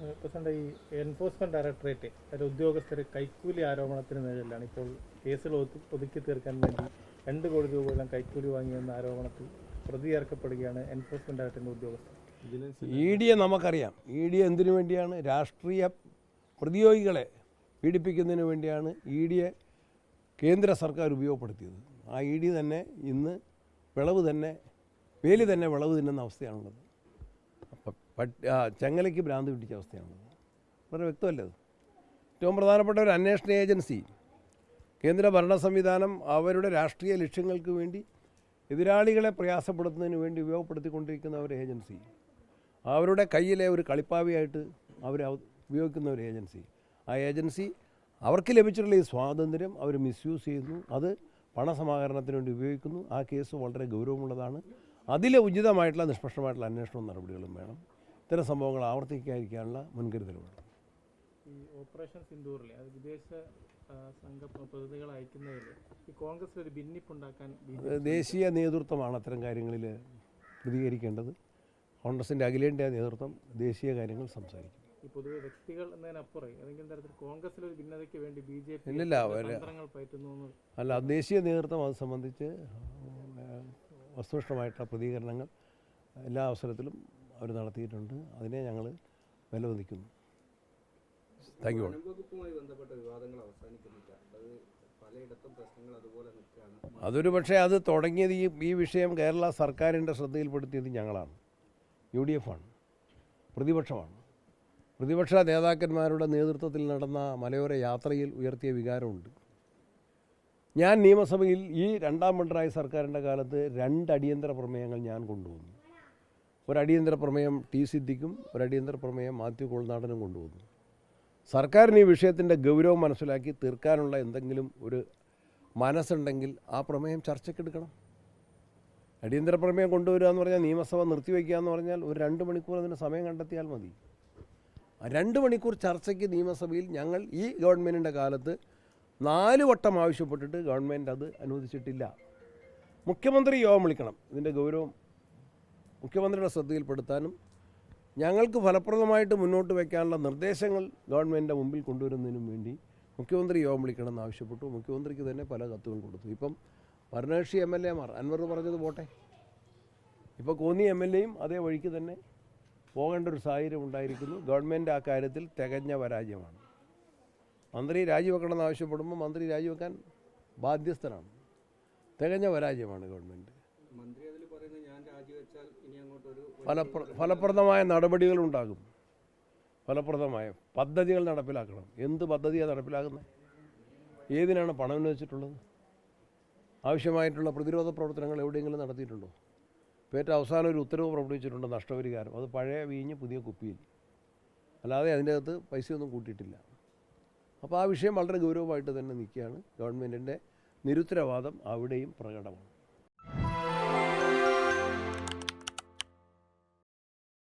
President ഈ enforcement directorate ഒരു ഉദ്യോഗസ്ഥർ കൈക്കൂലി ആരോപണത്തിന് നേരിലാണ് ഇപ്പോൾ കേസുകൾ ഒതുക്കി തീർക്കാൻ വേണ്ടി രണ്ട് കോടി രൂപ രൂപയോളം കൈക്കൂലി വാങ്ങിയെന്ന ആരോപണത്തിൽ പ്രതി ചേർക്കപ്പെടുകയാണ് എൻഫോഴ്സ്മെന്റ് ഡയറക്ടറിന്റെ ഉദ്യോഗസ്ഥർ. ഇ ഡിയെ നമുക്കറിയാം. ഇ ഡി എന്തിനു വേണ്ടിയാണ്? രാഷ്ട്രീയ പ്രതിയോഗികളെ പീഡിപ്പിക്കുന്നതിന് വേണ്ടിയാണ് ഇ ഡിയെ കേന്ദ്ര സർക്കാർ ഉപയോഗപ്പെടുത്തിയത്. ആ ഇ ഡി തന്നെ ഇന്ന് വിളവ് തന്നെ വേലി തന്നെ വിളവ് തിന്നുന്ന അവസ്ഥയാണുള്ളത്. പട്ട് ചെങ്ങലയ്ക്ക് ഭ്രാന്ത് പിടിച്ച അവസ്ഥയാണ് വളരെ വ്യക്തമല്ലേ അത്? ഏറ്റവും പ്രധാനപ്പെട്ട ഒരു അന്വേഷണ ഏജൻസി കേന്ദ്ര ഭരണ സംവിധാനം അവരുടെ രാഷ്ട്രീയ ലക്ഷ്യങ്ങൾക്ക് വേണ്ടി എതിരാളികളെ പ്രയാസപ്പെടുത്തുന്നതിന് വേണ്ടി ഉപയോഗപ്പെടുത്തിക്കൊണ്ടിരിക്കുന്ന ഒരു ഏജൻസി അവരുടെ കയ്യിലെ ഒരു കളിപ്പാവിയായിട്ട് അവർ ഉപയോഗിക്കുന്ന ഒരു ഏജൻസി. ആ ഏജൻസി അവർക്ക് ലഭിച്ചിട്ടുള്ള ഈ സ്വാതന്ത്ര്യം അവർ മിസ്യൂസ് ചെയ്യുന്നു. അത് പണസമാഹരണത്തിന് വേണ്ടി ഉപയോഗിക്കുന്നു. ആ കേസ് വളരെ ഗൗരവമുള്ളതാണ്. അതിൽ ഉചിതമായിട്ടുള്ള നിഷ്പക്ഷമായിട്ടുള്ള അന്വേഷണവും നടപടികളും വേണം. ഇത്തരം സംഭവങ്ങൾ ആവർത്തിക്കാതിരിക്കാനുള്ള മുൻകരുതലുകൾ ഈ ഓപ്പറേഷൻ സിന്ദൂറിലെ അത് വിദേശ സംഘ പ്രതിനിധികൾ അയക്കുന്നതിൽ ഈ കോൺഗ്രസ് ഒരു ഭിന്നിപ്പുണ്ടാക്കാൻ ദേശീയ നേതൃത്വമാണ് അത്തരം കാര്യങ്ങളിൽ പ്രതികരിക്കേണ്ടത്. കോൺഗ്രസിന്റെ അഖിലേന്ത്യാ നേതൃത്വം ദേശീയ കാര്യങ്ങൾ സംസാരിക്കും. ഈ പൊതുവെ വ്യക്തികൾ എന്നതിനപ്പുറം ഏതെങ്കിലും തരത്തിൽ കോൺഗ്രസിൽ ഒരു ഭിന്നതയ്ക്ക് വേണ്ടി ബി ജെ പി ഇല്ലില്ല, തന്ത്രങ്ങൾ പയറ്റുന്നു അല്ല ദേശീയ നേതൃത്വം അത് സംബന്ധിച്ച് വസ്തുനിഷ്ഠമായിട്ടുള്ള പ്രതികരണങ്ങൾ എല്ലാ അവസരത്തിലും അവർ നടത്തിയിട്ടുണ്ട്. അതിനെ ഞങ്ങൾ വിലമതിക്കുന്നു. താങ്ക് യു ബന്ധപ്പെട്ട വിവാദങ്ങൾ അവസാനിക്കുന്നില്ല. അത് പ്രശ്നങ്ങൾ അതുപോലെ നിൽക്കുകയാണ്. അതൊരു പക്ഷേ അത് തുടങ്ങിയത് ഈ ഈ വിഷയം കേരള സർക്കാരിന്റെ ശ്രദ്ധയിൽപ്പെടുത്തിയത് ഞങ്ങളാണ്. യു ഡി എഫ് ആണ് പ്രതിപക്ഷമാണ്. പ്രതിപക്ഷ നേതാക്കന്മാരുടെ നേതൃത്വത്തിൽ നടന്ന മലയോര യാത്രയിൽ ഉയർത്തിയ വികാരമുണ്ട്. ഞാൻ നിയമസഭയിൽ ഈ രണ്ടാം പിണറായി സർക്കാരിന്റെ കാലത്ത് രണ്ട് അടിയന്തര പ്രമേയങ്ങൾ ഞാൻ കൊണ്ടുവന്നു. ഒരു അടിയന്തര പ്രമേയം ടി സിദ്ദിഖും ഒരടിയന്തര പ്രമേയം മാത്യു കോൾനാടനും കൊണ്ടുവന്നു സർക്കാരിന് ഈ വിഷയത്തിന്റെ ഗൗരവം മനസ്സിലാക്കി തീർക്കാനുള്ള എന്തെങ്കിലും ഒരു മനസ്സുണ്ടെങ്കിൽ ആ പ്രമേയം ചർച്ചയ്ക്കെടുക്കണം. അടിയന്തര പ്രമേയം കൊണ്ടുവരിക എന്ന് പറഞ്ഞാൽ നിയമസഭ നിർത്തിവെക്കുക എന്ന് പറഞ്ഞാൽ ഒരു രണ്ട് മണിക്കൂർ അതിന് സമയം കണ്ടെത്തിയാൽ മതി. രണ്ട് മണിക്കൂർ ചർച്ചയ്ക്ക് നിയമസഭയിൽ ഞങ്ങൾ ഈ ഗവൺമെന്റിന്റെ കാലത്ത് നാല് വട്ടം ആവശ്യപ്പെട്ടിട്ട് ഗവൺമെന്റ് അത് അനുവദിച്ചിട്ടില്ല. മുഖ്യമന്ത്രി യോഗം വിളിക്കണം. ഇതിന്റെ ഗൗരവം മുഖ്യമന്ത്രിയുടെ ശ്രദ്ധയിൽപ്പെടുത്താനും ഞങ്ങൾക്ക് ഫലപ്രദമായിട്ട് മുന്നോട്ട് വയ്ക്കാനുള്ള നിർദ്ദേശങ്ങൾ ഗവൺമെന്റിന്റെ മുമ്പിൽ കൊണ്ടുവരുന്നതിനും വേണ്ടി മുഖ്യമന്ത്രി യോഗം വിളിക്കണമെന്ന് ആവശ്യപ്പെട്ടു. മുഖ്യമന്ത്രിക്ക് തന്നെ പല കത്തുകൾ കൊടുത്തു. ഇപ്പം ഭരണകക്ഷി എം എൽ എമാർ അൻവർ പറഞ്ഞത് പോട്ടെ. ഇപ്പോൾ കോന്നി എം എൽ എയും അതേ വഴിക്ക് തന്നെ പോകേണ്ട ഒരു സാഹചര്യം ഉണ്ടായിരിക്കുന്നു. ഗവൺമെന്റ് ആ കാര്യത്തിൽ തികഞ്ഞ പരാജയമാണ്. മന്ത്രി രാജിവെക്കണമെന്ന് ആവശ്യപ്പെടുമ്പോൾ മന്ത്രി രാജിവെക്കാൻ ബാധ്യസ്ഥനാണ്. തികഞ്ഞ പരാജയമാണ് ഗവൺമെന്റ് ഫലപ്ര ഫലപ്രദമായ നടപടികളുണ്ടാകും. ഫലപ്രദമായ പദ്ധതികൾ നടപ്പിലാക്കണം. എന്ത് പദ്ധതിയാണ് നടപ്പിലാക്കുന്നത്? ഏതിനാണ് പണം വെച്ചിട്ടുള്ളത് ആവശ്യമായിട്ടുള്ള പ്രതിരോധ പ്രവർത്തനങ്ങൾ എവിടെയെങ്കിലും നടത്തിയിട്ടുണ്ടോ? ഏറ്റവും അവസാനം ഒരു ഉത്തരവ് പുറപ്പെടുവിച്ചിട്ടുണ്ട് നഷ്ടപരിഹാരം. അത് പഴയ വീഞ്ഞ് പുതിയ കുപ്പിയിൽ. അല്ലാതെ അതിന്റെ അകത്ത് പൈസയൊന്നും കൂട്ടിയിട്ടില്ല. അപ്പോൾ ആ വിഷയം വളരെ ഗൗരവമായിട്ട് തന്നെ നിൽക്കുകയാണ് ഗവൺമെന്റിന്റെ നിരുത്തരവാദം അവിടെയും പ്രകടമാണ്.